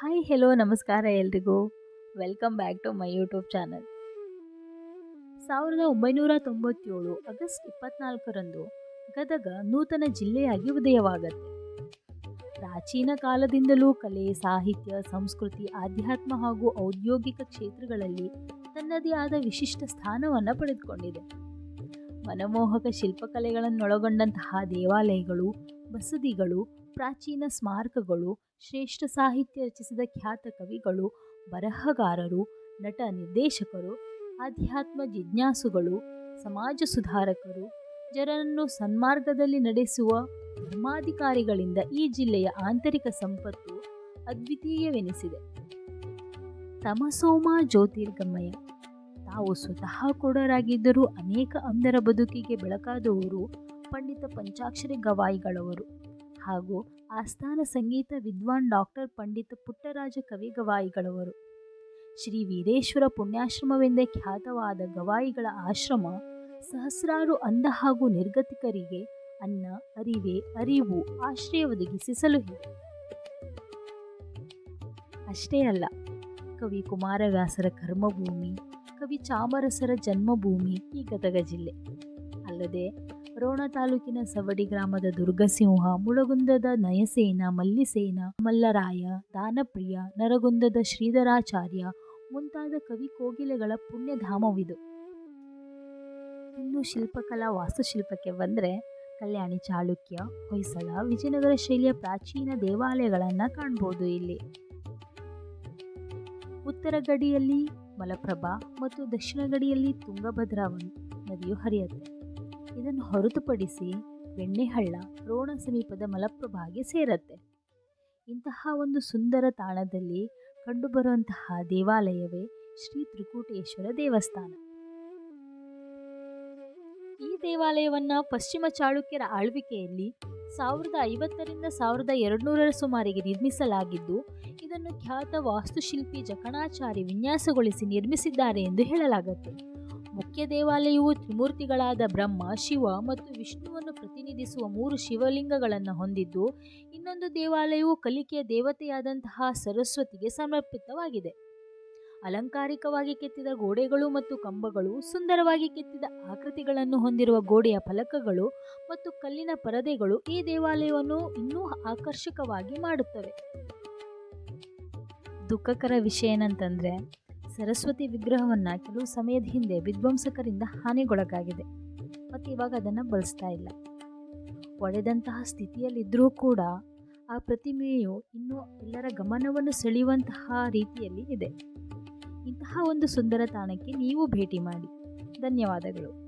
Hi hello ನಮಸ್ಕಾರ ಎಲ್ರಿಗೂ. Welcome back to my YouTube channel ಸಾವಿರದ ಒಂಬೈನೂರ ತೊಂಬತ್ತೇಳು ಆಗಸ್ಟ್ ಇಪ್ಪತ್ನಾಲ್ಕರಂದು ಗದಗ ನೂತನ ಜಿಲ್ಲೆಯಾಗಿ ಉದಯವಾಗುತ್ತೆ. ಪ್ರಾಚೀನ ಕಾಲದಿಂದಲೂ ಕಲೆ, ಸಾಹಿತ್ಯ, ಸಂಸ್ಕೃತಿ, ಆಧ್ಯಾತ್ಮ ಹಾಗೂ ಔದ್ಯೋಗಿಕ ಕ್ಷೇತ್ರಗಳಲ್ಲಿ ತನ್ನದೇ ಆದ ವಿಶಿಷ್ಟ ಸ್ಥಾನವನ್ನು ಪಡೆದುಕೊಂಡಿದೆ. ಮನಮೋಹಕ ಶಿಲ್ಪಕಲೆಗಳನ್ನೊಳಗೊಂಡಂತಹ ದೇವಾಲಯಗಳು ಬಸದಿಗಳು ಪ್ರಾಚೀನ ಸ್ಮಾರಕಗಳು, ಶ್ರೇಷ್ಠ ಸಾಹಿತ್ಯ ರಚಿಸಿದ ಖ್ಯಾತ ಕವಿಗಳು, ಬರಹಗಾರರು, ನಟ ನಿರ್ದೇಶಕರು, ಆಧ್ಯಾತ್ಮ ಜಿಜ್ಞಾಸುಗಳು, ಸಮಾಜ ಸುಧಾರಕರು, ಜನರನ್ನು ಸನ್ಮಾರ್ಗದಲ್ಲಿ ನಡೆಸುವ ಧರ್ಮಾಧಿಕಾರಿಗಳಿಂದ ಈ ಜಿಲ್ಲೆಯ ಆಂತರಿಕ ಸಂಪತ್ತು ಅದ್ವಿತೀಯವೆನಿಸಿದೆ. ತಮಸೋಮ ಜ್ಯೋತಿರ್ಗಮಯ. ತಾವು ಸ್ವತಃ ಕೊಡರಾಗಿದ್ದರೂ ಅನೇಕ ಅಂಧರ ಬದುಕಿಗೆ ಬೆಳಕಾದವರು, ಪಂಡಿತ ಪಂಚಾಕ್ಷರಿ ಗವಾಯಿಗಳವರು. ಹಾಗೂ ಆಸ್ಥಾನ ಸಂಗೀತ ವಿದ್ವಾನ್ ಡಾಕ್ಟರ್ ಪಂಡಿತ ಪುಟ್ಟರಾಜ ಕವಿಗವಾಯಿಗಳವರು ಶ್ರೀ ವೀರೇಶ್ವರ ಪುಣ್ಯಾಶ್ರಮವೆಂದೇ ಖ್ಯಾತವಾದ ಗವಾಯಿಗಳ ಆಶ್ರಮ ಸಹಸ್ರಾರು ಅಂಧ ಹಾಗೂ ನಿರ್ಗತಿಕರಿಗೆ ಅನ್ನ, ಅರಿವೆ, ಅರಿವು ಆಶ್ರಯ ಒದಗಿಸಿ ಸಲುಹಿದೆ ಅಷ್ಟೇ ಅಲ್ಲ, ಕವಿ ಕುಮಾರವ್ಯಾಸರ ಕರ್ಮಭೂಮಿ, ಕವಿ ಚಾಮರಸರ ಜನ್ಮಭೂಮಿ ಈ ಗದಗ ಜಿಲ್ಲೆ. ಅಲ್ಲದೆ ರೋಣ ತಾಲೂಕಿನ ಸವಡಿ ಗ್ರಾಮದ ದುರ್ಗಸಿಂಹ, ಮುಳಗುಂದದ ನಯಸೇನ, ಮಲ್ಲಿಸೇನ, ಮಲ್ಲರಾಯ, ದಾನಪ್ರಿಯ, ನರಗುಂದದ ಶ್ರೀಧರಾಚಾರ್ಯ ಮುಂತಾದ ಕವಿ ಕೋಗಿಲೆಗಳ ಪುಣ್ಯಧಾಮವಿದು. ಇನ್ನು ಶಿಲ್ಪಕಲಾ ವಾಸ್ತುಶಿಲ್ಪಕ್ಕೆ ಬಂದರೆ ಕಲ್ಯಾಣಿ ಚಾಲುಕ್ಯ, ಹೊಯ್ಸಳ, ವಿಜಯನಗರ ಶೈಲಿಯ ಪ್ರಾಚೀನ ದೇವಾಲಯಗಳನ್ನು ಕಾಣ್ಬೋದು ಇಲ್ಲಿ. ಉತ್ತರ ಗಡಿಯಲ್ಲಿ ಮಲಪ್ರಭಾ ಮತ್ತು ದಕ್ಷಿಣ ಗಡಿಯಲ್ಲಿ ತುಂಗಭದ್ರಾ ನದಿಯು ಹರಿಯುತ್ತೆ. ಇದನ್ನು ಹೊರತುಪಡಿಸಿ ಬೆಣ್ಣೆಹಳ್ಳ ರೋಣ ಸಮೀಪದ ಮಲಪ್ರಭಾಗೆ ಸೇರತ್ತೆ. ಇಂತಹ ಒಂದು ಸುಂದರ ತಾಣದಲ್ಲಿ ಕಂಡುಬರುವಂತಹ ದೇವಾಲಯವೇ ಶ್ರೀ ತ್ರಿಕೂಟೇಶ್ವರ ದೇವಸ್ಥಾನ. ಈ ದೇವಾಲಯವನ್ನು ಪಶ್ಚಿಮ ಚಾಳುಕ್ಯರ ಆಳ್ವಿಕೆಯಲ್ಲಿ ಸಾವಿರದ ಐವತ್ತರಿಂದ ಸಾವಿರದ ಎರಡುನೂರರ ಸುಮಾರಿಗೆ ನಿರ್ಮಿಸಲಾಗಿದ್ದು, ಇದನ್ನು ಖ್ಯಾತ ವಾಸ್ತುಶಿಲ್ಪಿ ಜಕಣಾಚಾರಿ ವಿನ್ಯಾಸಗೊಳಿಸಿ ನಿರ್ಮಿಸಿದ್ದಾರೆ ಎಂದು ಹೇಳಲಾಗುತ್ತೆ. ಮುಖ್ಯ ದೇವಾಲಯವು ತ್ರಿಮೂರ್ತಿಗಳಾದ ಬ್ರಹ್ಮ, ಶಿವ ಮತ್ತು ವಿಷ್ಣುವನ್ನು ಪ್ರತಿನಿಧಿಸುವ ಮೂರು ಶಿವಲಿಂಗಗಳನ್ನು ಹೊಂದಿದ್ದು, ಇನ್ನೊಂದು ದೇವಾಲಯವು ಕಲಿಕೆಯ ದೇವತೆಯಾದಂತಹ ಸರಸ್ವತಿಗೆ ಸಮರ್ಪಿತವಾಗಿದೆ. ಅಲಂಕಾರಿಕವಾಗಿ ಕೆತ್ತಿದ ಗೋಡೆಗಳು ಮತ್ತು ಕಂಬಗಳು, ಸುಂದರವಾಗಿ ಕೆತ್ತಿದ ಆಕೃತಿಗಳನ್ನು ಹೊಂದಿರುವ ಗೋಡೆಯ ಫಲಕಗಳು ಮತ್ತು ಕಲ್ಲಿನ ಪರದೆಗಳು ಈ ದೇವಾಲಯವನ್ನು ಇನ್ನೂ ಆಕರ್ಷಕವಾಗಿ ಮಾಡುತ್ತವೆ. ದುಃಖಕರ ವಿಷಯ ಏನಂತಂದರೆ ಸರಸ್ವತಿ ವಿಗ್ರಹವನ್ನು ಕೆಲವು ಸಮಯದ ಹಿಂದೆ ವಿಧ್ವಂಸಕರಿಂದ ಹಾನಿಗೊಳಗಾಗಿದೆ. ಮತ್ತು ಇವಾಗ ಅದನ್ನು ಬಳಸ್ತಾ ಇಲ್ಲ. ಒಡೆದಂತಹ ಸ್ಥಿತಿಯಲ್ಲಿದ್ದರೂ ಕೂಡ ಆ ಪ್ರತಿಮೆಯು ಇನ್ನೂ ಎಲ್ಲರ ಗಮನವನ್ನು ಸೆಳೆಯುವಂತಹ ರೀತಿಯಲ್ಲಿ ಇದೆ. ಇಂತಹ ಒಂದು ಸುಂದರ ತಾಣಕ್ಕೆ ನೀವು ಭೇಟಿ ಮಾಡಿ. ಧನ್ಯವಾದಗಳು.